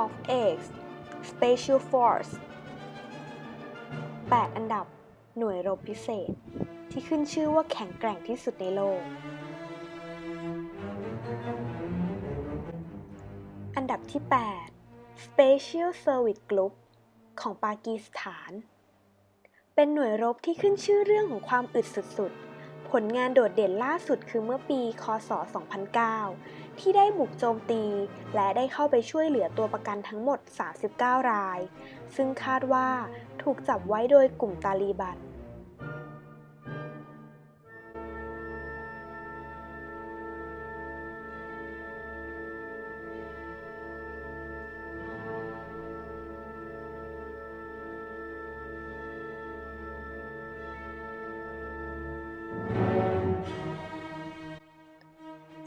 Top X Special Force 8 อันดับหน่วยรบพิเศษ ที่ขึ้นชื่อว่าแข็งแกร่งที่สุดในโลก อันดับที่ 8 Special Service Group ของปากีสถาน เป็นหน่วยรบที่ขึ้นชื่อเรื่องของความอึดสุดๆผลงานโดดเด่นล่าสุดคือเมื่อปี คศ 2009 ที่ได้บุกโจมตี และได้เข้าไปช่วยเหลือตัวประกันทั้งหมด 39 ราย ซึ่งคาดว่าถูกจับไว้โดยกลุ่มตาลีบัน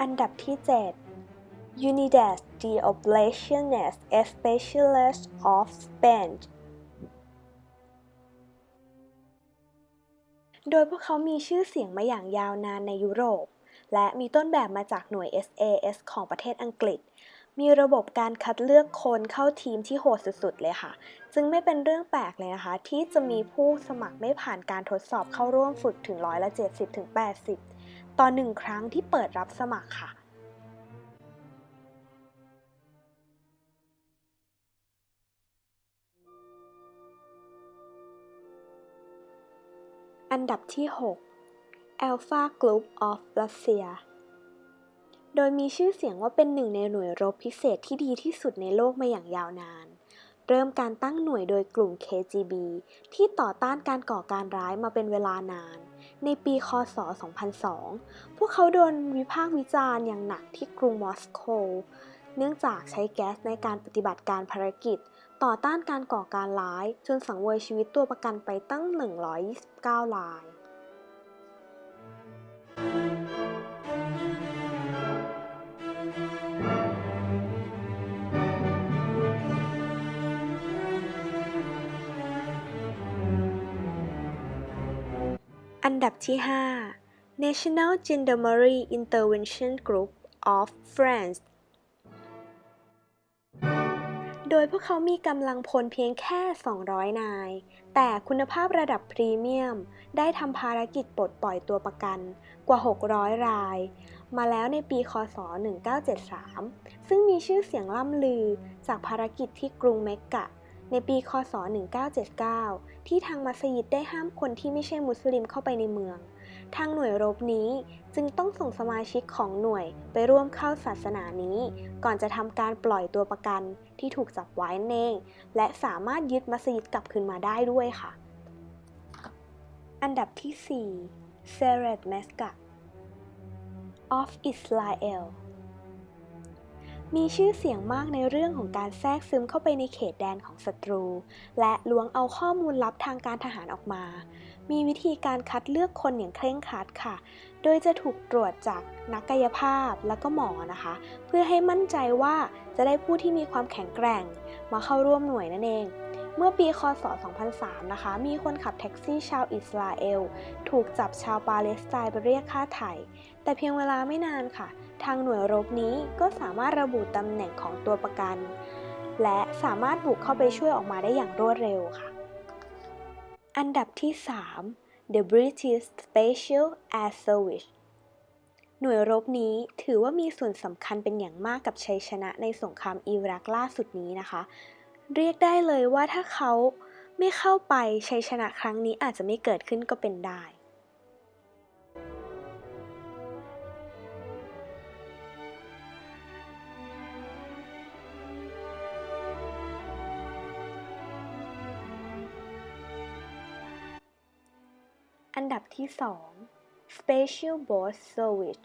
อันดับที่ 7 Unidas the Operationist Specialist of Spain โดยพวกเขามีชื่อเสียงมาอย่างยาวนานในยุโรป และมีต้นแบบมาจากหน่วย SAS ของประเทศอังกฤษ มีระบบการคัดเลือกคนเข้าทีมที่โหดสุดๆ เลยค่ะ จึงไม่เป็นเรื่องแปลกเลยนะคะ ที่จะมีผู้สมัครไม่ผ่านการทดสอบเข้าร่วมฝึกถึงร้อยละ70ถึง80 ต่อหนึ่งครั้งที่เปิดรับสมัครค่ะ อันดับที่ 6 Alpha Group of Russia โดยมีชื่อเสียงว่าเป็นหนึ่งในหน่วยรบพิเศษที่ดีที่สุดในโลกมาอย่างยาวนาน เริ่มการตั้งหน่วยโดยกลุ่ม KGB ที่ต่อต้านการก่อการร้ายมาเป็นเวลานาน ในปีคศ 2002 พวกเขาโดนวิพากษ์วิจารณ์อย่างหนักที่กรุงมอสโก เนื่องจากใช้แก๊สในการปฏิบัติการภารกิจ ต่อต้านการก่อการร้าย จนสังเวยชีวิตตัวประกันไปตั้ง 129 รายอันดับที่ 5 National Gendarmerie Intervention Group of France โดยพวกเขามีกำลังพลเพียงแค่ 200 นาย แต่คุณภาพระดับพรีเมียม ได้ทำภารกิจปลดปล่อยตัวประกันกว่า 600 ราย มาแล้วในปีคศ 1973 ซึ่งมีชื่อเสียงล่ำลือจากภารกิจที่กรุงเมกกะ ในปีคศ 1979 ที่ทางมัสยิดได้ห้ามคนที่ไม่ใช่มุสลิมเข้าไปในเมือง ทางหน่วยรบนี้จึงต้องส่งสมาชิกของหน่วยไปร่วมเข้าศาสนานี้ ก่อนจะทำการปล่อยตัวประกันที่ถูกจับไว้เองและสามารถยึดมัสยิดกลับคืนมาได้ด้วยค่ะ อันดับที่4 s e r e t m e s k a of Israel มีชื่อเสียงมากในเรื่องของการแทรกซึมเข้าไปในเขตแดนของศัตรู และล้วงเอาข้อมูลลับทางการทหารออกมา มีวิธีการคัดเลือกคนอย่างเคร่งครัดค่ะ โดยจะถูกตรวจจากนักกายภาพและก็หมอนะคะ เพื่อให้มั่นใจว่าจะได้ผู้ที่มีความแข็งแกร่ง มาเข้าร่วมหน่วยนั่นเอง เมื่อปีคศ 2003 นะคะ มีคนขับแท็กซี่ชาวอิสราเอล ถูกจับชาวปาเลสไตน์ไปเรียกค่าไถ่แต่เพียงเวลาไม่นานค่ะ ทางหน่วยรบนี้ก็สามารถระบุตำแหน่งของตัวประกัน และสามารถบุกเข้าไปช่วยออกมาได้อย่างรวดเร็วค่ะ อันดับที่ 3 The British Special Air Service หน่วยรบนี้ถือว่ามีส่วนสำคัญเป็นอย่างมากกับชัยชนะในสงครามอิรักล่าสุดนี้นะคะ เรียกได้เลยว่าถ้าเขาไม่เข้าไปชัยชนะครั้งนี้อาจจะไม่เกิดขึ้นก็เป็นได้ อันดับที่ 2 Special Boat Service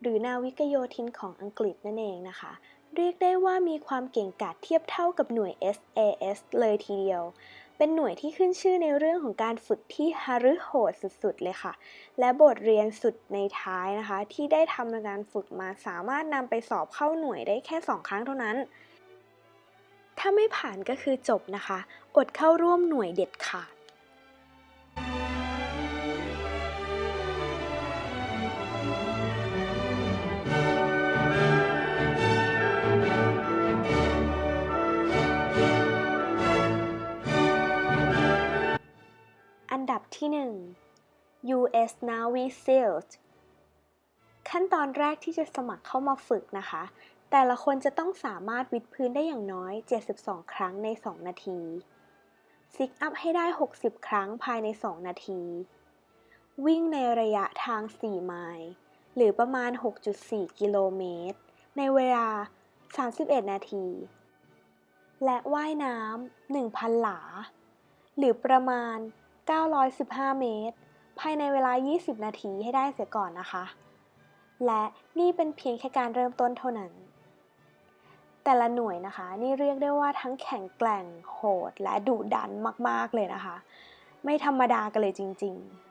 หรือนาวิกโยธินของอังกฤษนั่นเองนะคะ เรียกได้ว่ามีความเก่งกาจเทียบเท่ากับหน่วย SAS เลยทีเดียว เป็นหน่วยที่ขึ้นชื่อในเรื่องของการฝึกที่ฮารุโหดสุดๆเลยค่ะ และบทเรียนสุดในท้ายนะคะ ที่ได้ทำในการฝึกมาสามารถนำไปสอบเข้าหน่วยได้แค่ 2 ครั้งเท่านั้น ถ้าไม่ผ่านก็คือจบนะคะ อดเข้าร่วมหน่วยเด็ดขาด ที่ 1 US Navy SEALs ขั้นตอนแรกที่จะสมัครเข้ามาฝึกนะคะ แต่ละคนจะต้องสามารถวิดพื้นได้อย่างน้อย 72 ครั้งใน 2 นาที ซิกอัพให้ได้ 60 ครั้งภายใน 2 นาที วิ่งในระยะทาง 4 ไมล์หรือประมาณ 6.4 กิโลเมตร ในเวลา 31 นาที และว่ายน้ำ 1,000 หลา หรือประมาณ 915 เมตร ภายในเวลา 20 นาทีให้ได้เสียก่อนนะคะ และนี่เป็นเพียงแค่การเริ่มต้นเท่านั้น แต่ละหน่วยนะคะ นี่เรียกได้ว่าทั้งแข็งแกร่งโหด และดุดันมาก ๆ เลยนะคะ ไม่ธรรมดากันเลยจริง ๆ